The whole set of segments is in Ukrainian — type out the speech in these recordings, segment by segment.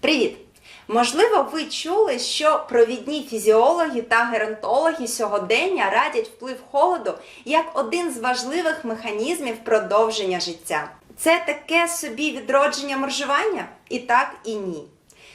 Привіт! Можливо, ви чули, що провідні фізіологи та геронтологи сьогодення радять вплив холоду як один з важливих механізмів продовження життя. Це таке собі відродження моржування? І так, і ні.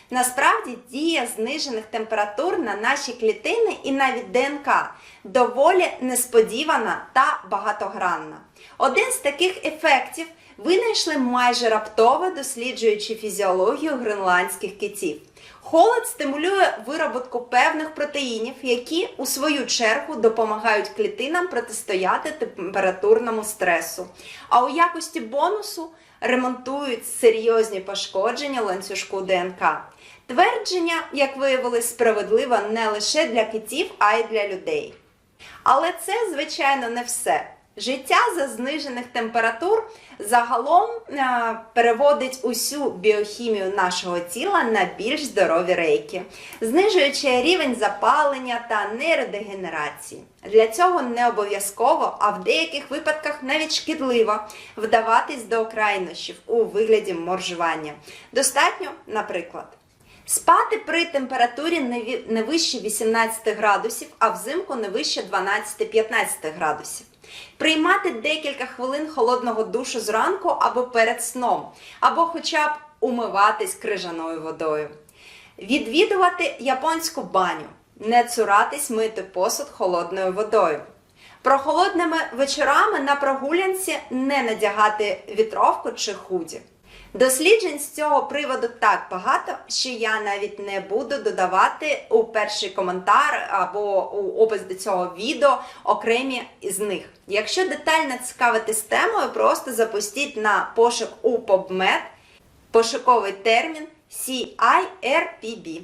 Насправді дія знижених температур на наші клітини і навіть ДНК доволі несподівана та багатогранна. Один з таких ефектів винайшли майже раптово досліджуючи фізіологію гренландських китів. Холод стимулює вироботку певних протеїнів, які у свою чергу допомагають клітинам протистояти температурному стресу. А у якості бонусу ремонтують серйозні пошкодження ланцюжку ДНК. Твердження, як виявилось, справедливо не лише для китів, а й для людей. Але це, звичайно, не все. Життя за знижених температур загалом е, переводить усю біохімію нашого тіла на більш здорові рейки, знижуючи рівень запалення та нейродегенерації. Для цього не обов'язково, а в деяких випадках навіть шкідливо вдаватись до крайнощів у вигляді моржування. Достатньо, наприклад. Спати при температурі не вище 18 градусів, а взимку не вище 12-15 градусів. Приймати декілька хвилин холодного душу зранку або перед сном, або хоча б умиватись крижаною водою. Відвідувати японську баню, не цуратись мити посуд холодною водою. Прохолодними вечорами на прогулянці не надягати вітровку чи худі. Досліджень з цього приводу так багато, що я навіть не буду додавати у перший коментар або у опис до цього відео окремі з них. Якщо детально цікавитись темою, просто запустіть на пошук у PubMed пошуковий термін CIRPB.